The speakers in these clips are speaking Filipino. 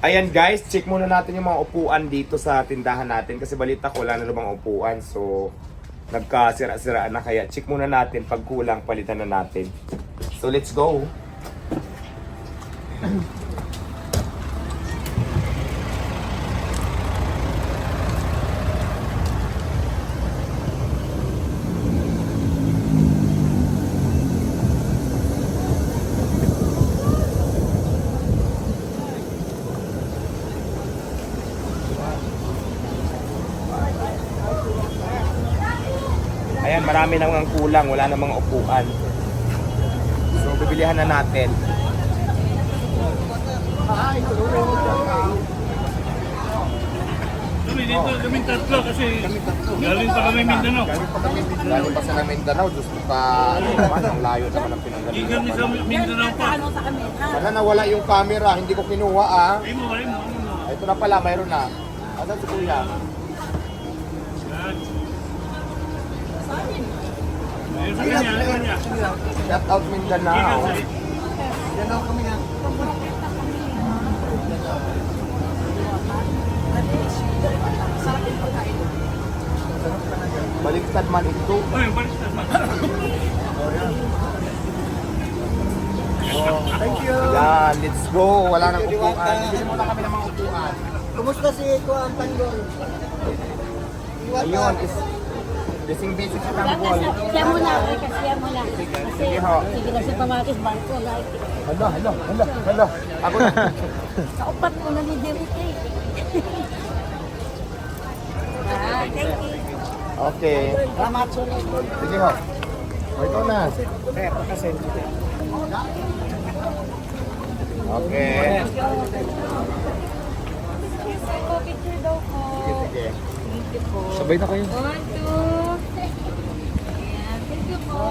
Ayan guys, check muna natin yung mga upuan dito sa tindahan natin kasi balita ko wala na namang upuan. So, nagkasira-siraan na kaya check muna natin pag kulang palitan na natin. So, let's go. Ayan, marami na ang kulang, wala na mga upuan. So, bibilihan na natin. Kami dito, kami tatlo kasi galing pa kami Mindanao. Galing pa kami, galing pa sa Mindanao, Diyos ko ka, ano naman, ang layo naman ang Hindi pinanggalingan. kami sa Mindanao pa. Ano? Sana nawala yung camera, hindi ko kinuha ah. Ay mo, ay mo, mo. Ito na pala, mayroon na. Asan si Kuya? Yan. Ayun sa kanya, sa kanya. Shout out Mindanao. Ikan sa Baliktad man ito. Ay, balik na ba? Thank you. Yan, let's go. Wala nang upuan. Bibili muna kami ng mga upuan. Kumusta si Kuan Tanggol? Ayun, is Bising busy si Tanggol. Siya muna, okay, kasi siya muna. Kasi, Sige ho. sige na si Pamatis, bangko na. Hala, hala, hala, hala. Ako na. Kaupat ko na ni Derek eh. Ah, thank you. Okay. Salamat sa Sige ho. O, ikaw na. Sir, kasi Okay. Picture daw po. Sige, sige. Sabay na kayo. One, two. Thank you po.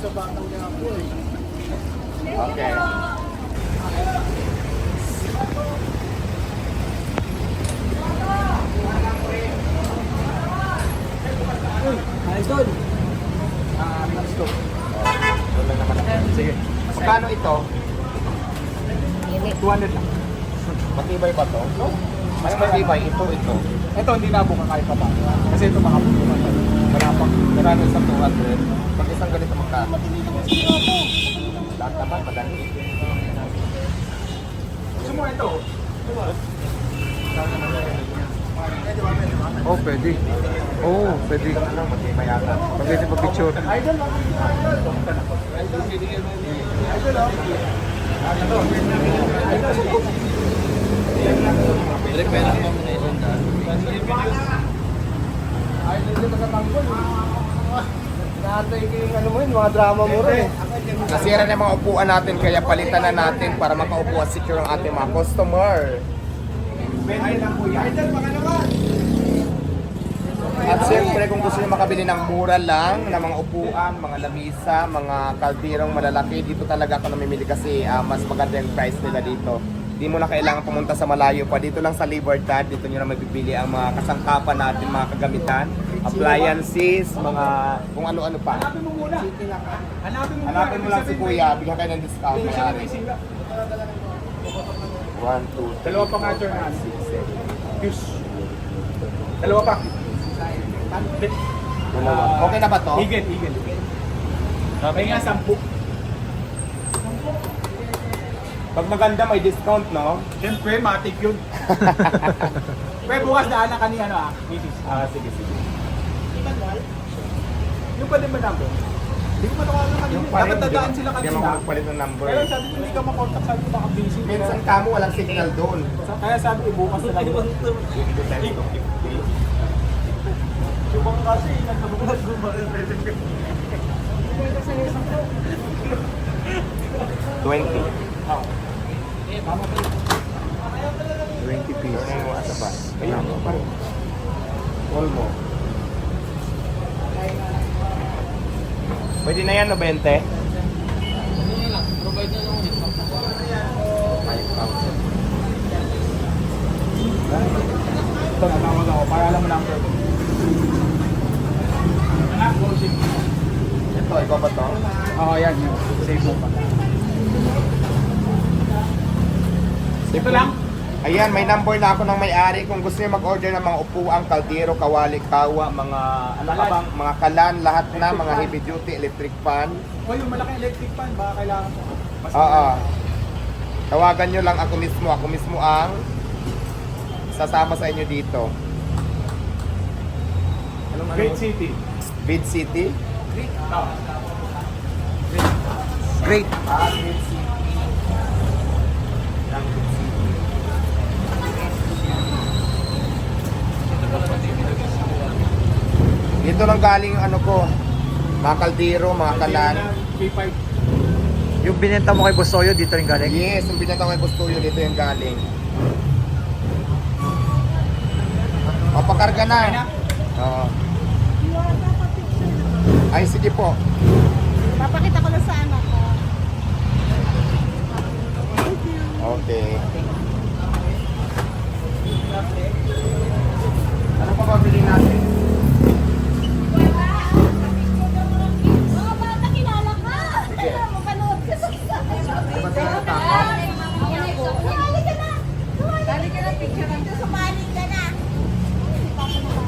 Sa batang niya ako eh. Okay. Idol! Ah, let's go. Wala naman ako. Sige. Magkano ito? 200 lang. Matibay ba to? Mas matibay. Ito, ito. Ito, hindi na po kakain pa ba? Kasi ito mga pupunan. Wala pang magkano isang 200. Pag isang ganito magkano? Lahat naman, madali. Gusto mo ito? Oh, pwede. Oh, pwede. Ito na lang, matibay yata. Pwede pa picture. Naantay ko yung ano mo yun, mga drama mo rin. Nasira na yung mga upuan natin, kaya palitan na natin para makaupo at secure ang ating mga customer. At siyempre, kung gusto niyo makabili ng mura lang, ng mga upuan, mga lamisa, mga kaldirong malalaki, dito talaga ako namimili kasi ah, mas maganda yung price nila dito. Di mo na kailangan pumunta sa malayo pa. Dito lang sa Libertad, dito nyo na mabibili ang mga kasangkapan natin, mga kagamitan, appliances, mga kung ano-ano pa. Hanapin mo lang si Kuya, bigyan kayo ng discount. One, two, three, Dalawa pa nga, Sir. Fuse. Dalawa pa. Okay na ba to? Eagle, eagle. May nga sampu. Pag maganda may discount, no? Siyempre, matik yun. Pero bukas daan na kanina, ano ah, misis. Ah, sige, sige. Yung pa din ba number? Hindi ko matawa na kanina. Dapat dadaan sila Hindi kanina. mo magpalit ng number. Pero sabi ko, hindi ka makontak, sabi ko baka busy. Minsan kamo walang signal doon. Kaya sabi ko, bukas na lang. Yung mga kasi, nagkabukas ko ba rin? 20. Tama pa yun. 20 pieces. Ano yung asa ba? Ayun, ano pa rin. Call mo. Pwede na yan, no, 20? Provide na lang ulit. 5,000. Ito, natawag ako para alam mo number ko. Anak, closing. Ito, ikaw ba to? Oo, yan. Save mo pa. Ito lang. Ayan, may number na ako ng may-ari. Kung gusto niyo mag-order ng mga upuan, kaldero, kawali, kawa, mga ano ka bang, mga kalan, lahat na, mga heavy duty, electric fan. O yung malaking electric fan, baka kailangan. Mas Oo. Tawagan nyo lang ako mismo. Ako mismo ang sasama sa inyo dito. Anong ano? Great City. Bid City? Oh. Great. Ah, Bid City. Bid City. Dito lang galing ano ko, mga kaldero, mga kalan. P5. Yung binenta mo kay Bosoyo, dito rin galing? Yes, yung pinatang kay Bustuyo dito yung galing. Papakarga na. Oo. Ay, sige po. Papakita ko lang sa anak ko. Okay. Ano pa ba bilhin natin? Mga bata, kilala ka! Sige. Alam mo, panood ka sa Ba't ka Sumali ka na! Sumali ka na, picture lang. Sumali ka na!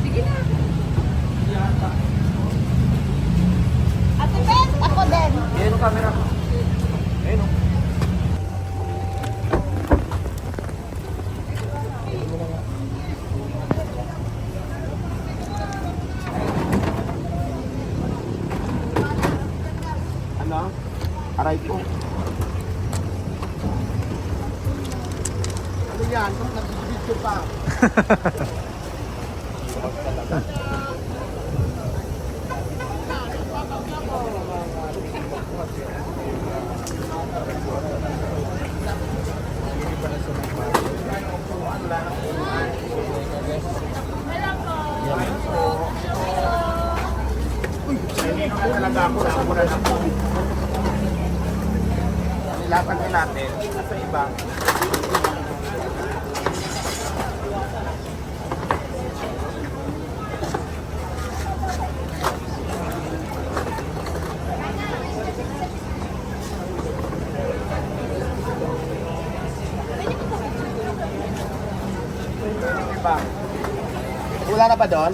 Sige na. Ate Ben, ako din. Yan yung camera. Ayun o. Ano? Aray ko. Ano yan? Nag-video pa. Nahihino na talaga ako sa mura ng COVID. Nilatag na natin sa iba. Iba. Wala na ba doon?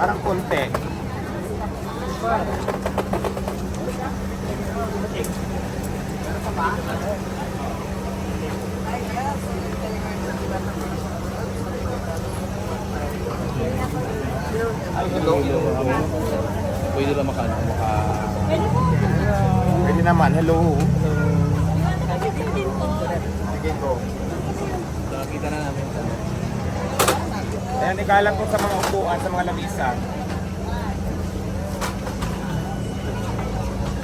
Parang konti. Ay, hello. Pwede lang maka, maka... Pwede naman, hello. po. Sige ko. Nakakita na namin. Ayan, igalang ko sa mga upuan, sa mga lamisa.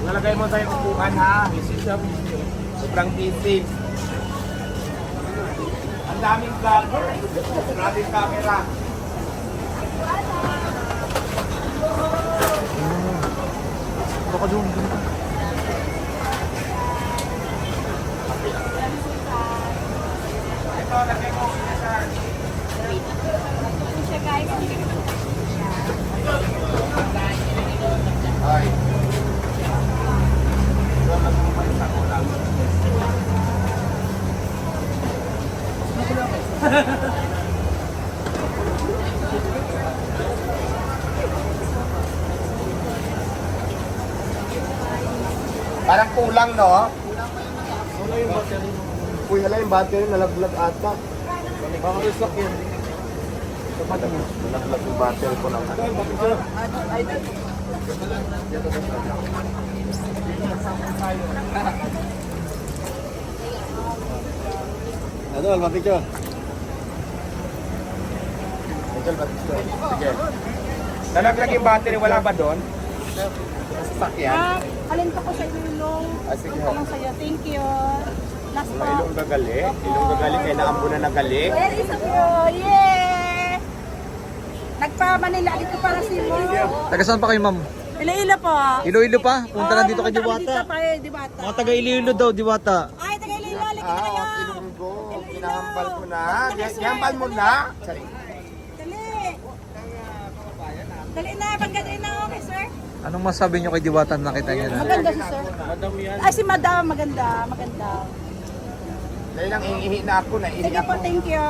Nalagay mo tayong upuan ha. Sobrang easy. Ang daming vlogger. Maraming camera. Baka doon. Parang kulang, no? Uy, hala yung battery, nalaglag ata. Baka restock yun. Nalaglag yung battery ko lang. Ano, Alma Picture? Hotel ba gusto? Sige. Nalaglag yung battery, wala ba doon? Sa sasakyan? Ah, alin ko ko sa ilong. Ah, sige. Ito lang sa'yo. Thank you. Last po. ilong gagali. Ilong gagali kay naambo na nagali. Where is you? Yeah! Nagpa-Manila dito para si Mo. Taga saan pa kayo, ma'am? Iloilo po. Iloilo pa? Punta lang dito kay Diwata. Dito pa eh, Diwata. Mga taga Iloilo daw, Diwata. Ay, taga Iloilo. Halika na Ah, kayo. Ilonggo. Kinahambal ko na. Kinahambal mo na. Sorry. Dali. Na, pagkadali na okay, sir. Anong masabi nyo kay Diwata na nakita niya na? Maganda si sir. Ay, si madam, maganda, maganda. Kaya lang ihi na ako, naihi Sige po, ako. thank you.